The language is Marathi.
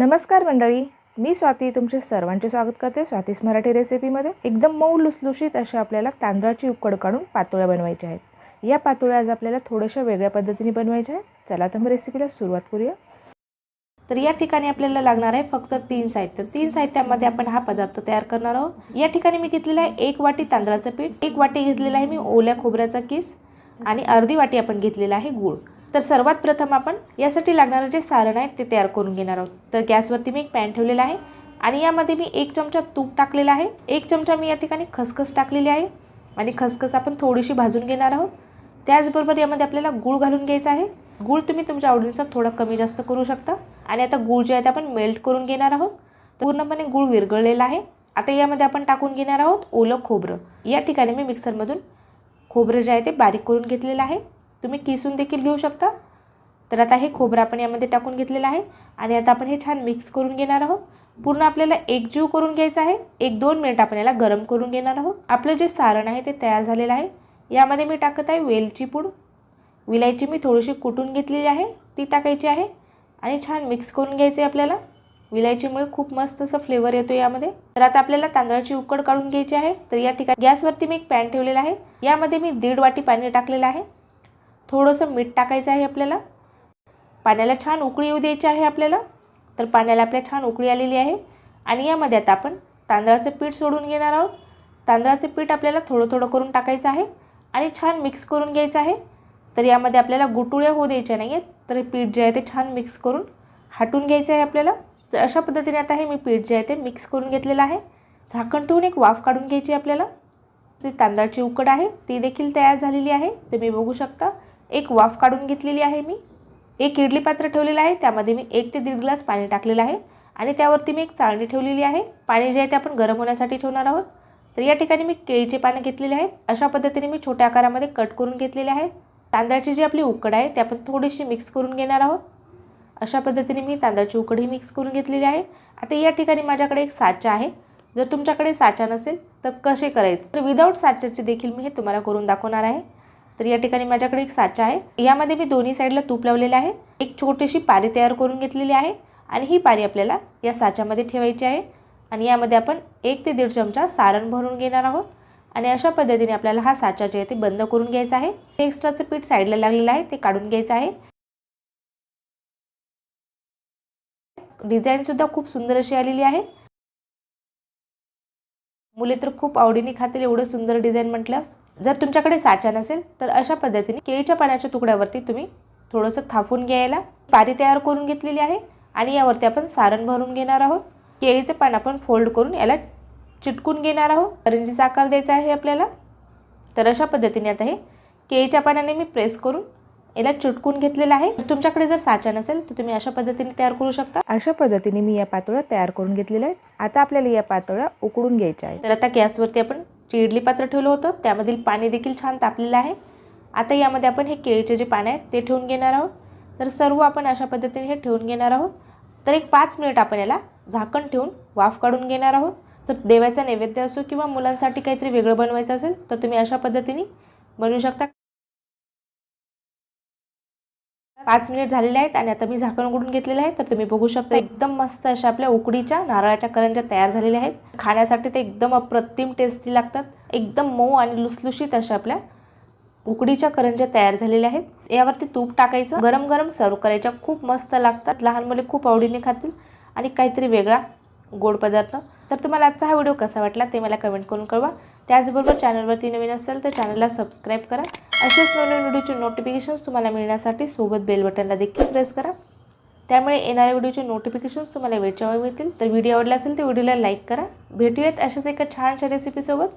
नमस्कार मंडळी मी स्वाती तुमचे सर्वांचे स्वागत करते स्वातीस मराठी रेसिपीमध्ये. एकदम मऊ लुसलुशीत अशा आपल्याला तांदळाची उकड काढून पातोळ्या बनवायच्या आहेत. या पातोळ्या आज आपल्याला थोड्याशा वेगळ्या पद्धतीने बनवायच्या आहेत. चला तर मग रेसिपीला सुरुवात करूया. तर या ठिकाणी आपल्याला लागणार आहे फक्त तीन साहित्य. तीन साहित्यामध्ये आपण हा पदार्थ तयार करणार आहोत. या ठिकाणी मी घेतलेला आहे एक वाटी तांदळाचं पीठ. एक वाटी घेतलेला आहे मी ओल्या खोबऱ्याचा किस आणि अर्धी वाटी आपण घेतलेला आहे गूळ. तर सर्वात प्रथम आपण यासाठी लागणारं जे सारण आहे ते तयार करून घेणार आहोत. तर गॅसवरती मी एक पॅन ठेवलेला आहे आणि यामध्ये मी एक चमचा तूप टाकलेला आहे. एक चमचा मी या ठिकाणी खसखस टाकलेली आहे आणि खसखस आपण थोडीशी भाजून घेणार आहोत. त्याचबरोबर यामध्ये आपल्याला गूळ घालून घ्यायचा आहे. गूळ तुम्ही तुमच्या आवडीनुसार थोडा कमी जास्त करू शकता आणि आता गूळ जे आहे ते आपण मेल्ट करून घेणार आहोत. पूर्णपणे गूळ विरघळलेला आहे. आता यामध्ये आपण टाकून घेणार आहोत ओलं खोबरं. या ठिकाणी मी मिक्सरमधून खोबरं जे आहे ते बारीक करून घेतलेलं आहे. तुम्ही किसून देखील घेऊ शकता. तर आता हे खोबरं आपण यामध्ये टाकून घेतलेलं आहे. आणि आता आपण हे छान मिक्स करून घेणार आहोत. पूर्ण आपल्याला एकजीव करून घ्यायचं आहे. एक दोन मिनिट आपण याला गरम करून घेणार आहोत. आपलं जे सारण आहे ते तयार झालेलं आहे. यामध्ये मी टाकत आहे वेलची पूड. विलायची मी थोडीशी कुटून घेतलेली आहे. ती टाकायची आहे. आणि छान मिक्स करून घ्यायचे आपल्याला. विलायचीमुळे खूप मस्त असं फ्लेवर येतो यामध्ये. तर आता आपल्याला तांदळाची उकड काढून घ्यायची आहे. तर या ठिकाणी गॅसवरती मी एक पॅन ठेवलेला आहे. यामध्ये मी दीड वाटी पाणी टाकलेलं आहे. थोडंसं मीठ टाकायचं आहे आपल्याला. पाण्याला छान उकळी येऊ द्यायची आहे आपल्याला. तर पाण्याला आपल्या छान उकळी आलेली आहे. आणि यामध्ये आता आपण तांदळाचं पीठ सोडून घेणार आहोत. तांदळाचं पीठ आपल्याला थोडं थोडं करून टाकायचं आहे. आणि छान मिक्स करून घ्यायचं आहे. तर यामध्ये आपल्याला गुटुळ्या होऊ द्यायच्या नाही आहेत. तर हे पीठ जे आहे ते छान मिक्स करून हाटून घ्यायचं आहे आपल्याला. तर अशा पद्धतीने आता हे मी पीठ जे आहे ते मिक्स करून घेतलेलं आहे. झाकण ठेवून एक वाफ काढून घ्यायची आपल्याला. जी तांदळाची उकड आहे ती देखील तयार झालेली आहे. तुम्ही बघू शकता. एक वाफ काढून घेतलेली आहे मी. एक इडली पात्र ठेवलेलं आहे त्यामध्ये मी एक ते दीड ग्लास पाणी टाकलेलं आहे आणि त्यावरती मी एक चाळणी ठेवलेली आहे. पाणी जे आहे ते आपण गरम होण्यासाठी ठेवणार आहोत. तर या ठिकाणी मी केळीचे पानं घेतलेले आहेत. अशा पद्धतीने मी छोट्या आकारामध्ये कट करून घेतलेले आहे तांदळाची जी आपली उकड आहे ती आपण थोडीशी मिक्स करून घेणार आहोत. अशा पद्धतीने मी तांदळाची उकड ही मिक्स करून घेतलेली आहे. आता या ठिकाणी माझ्याकडे एक साचा आहे. जर तुमच्याकडे साचा नसेल तर कसे करायचे? तर विदाऊट साच्याचे देखील मी हे तुम्हाला करून दाखवणार आहे. तर या ठिकाणी माझ्याकडे एक साचा आहे. यामध्ये मी दोन्ही साईडला तूप लावलेलं आहे. एक छोटीशी पारी तयार करून घेतलेली आहे आणि ही पारी आपल्याला या साच्यामध्ये ठेवायची आहे. आणि यामध्ये आपण एक ते दीड चमचा सारण भरून घेणार आहोत. आणि अशा पद्धतीने आपल्याला हा साचा जे आहे ते बंद करून घ्यायचा आहे. एक्स्ट्राचं पीठ साईडला लागलेलं आहे ते काढून घ्यायचं आहे. डिझाईनसुद्धा खूप सुंदर अशी आलेली आहे. मुले तर खूप आवडीने खातील एवढं सुंदर डिझाईन म्हटल्यास. जर तुमच्याकडे साचा नसेल तर अशा पद्धतीने केळीच्या पाण्याच्या तुकड्यावरती तुम्ही थोडंसं थापून घ्यायला पारी तयार करून घेतलेली आहे आणि यावरती आपण सारण भरून घेणार आहोत. केळीचे पान आपण फोल्ड करून याला चिटकून घेणार आहोत. करंजीचा आकार द्यायचा आहे आपल्याला. तर अशा पद्धतीने आता हे केळीच्या पाण्याने मी प्रेस करून याला चिटकून घेतलेलं आहे. तुमच्याकडे जर साचा नसेल तर तुम्ही अशा पद्धतीने तयार करू शकता. अशा पद्धतीने मी या पातोळ्या तयार करून घेतलेल्या आहेत. आता आपल्याला या पातोळ्या उकडून घ्यायच्या आहेत. तर आता गॅसवरती आपण जे इडली पात्र ठेवलं होतं. त्यामधील पाणी देखील छान तापलेलं आहे. आता यामध्ये आपण हे केळीचे जे पानं आहेत ते ठेवून घेणार आहोत. तर सर्व आपण अशा पद्धतीने हे ठेवून घेणार आहोत. तर एक पाच मिनिट आपण याला झाकण ठेवून वाफ काढून घेणार आहोत. तर देवाचा नैवेद्य असो किंवा मुलांसाठी काहीतरी वेगळं बनवायचं असेल तर तुम्ही अशा पद्धतीने बनवू शकता. पाच मिनिट झालेले आहेत आणि आता मी झाकण उघडून घेतलेलं आहे तर तुम्ही बघू शकता एकदम मस्त अशा आपल्या उकडीच्या नारळाच्या करंज्या तयार झालेल्या आहेत. खाण्यासाठी ते एकदम अप्रतिम टेस्टी लागतात. एकदम मऊ आणि लुसलुशीत अशा आपल्या उकडीच्या करंज्या तयार झालेल्या आहेत. यावरती तूप टाकायचं. गरम गरम सर्व करायच्या. खूप मस्त लागतात. लहान मुले खूप आवडीने खातील. आणि काहीतरी वेगळा गोड पदार्थ. तर तुम्हाला आजचा हा व्हिडिओ कसा वाटला ते मला कमेंट करून कळवा. त्याचबरोबर चॅनलवरती नवीन असेल तर चॅनलला सबस्क्राईब करा. असेच नवीन व्हिडिओचे नोटिफिकेशन्स तुम्हाला मिळण्यासाठी सोबत बेल बटनला देखील प्रेस करा. त्यामुळे येणाऱ्या व्हिडिओचे नोटिफिकेशन्स तुम्हाला वेळच्या वेळी मिळतील. तर व्हिडिओ आवडला असेल तर व्हिडिओला लाईक करा. भेटूयात अशाच एका छानशा रेसिपीसोबत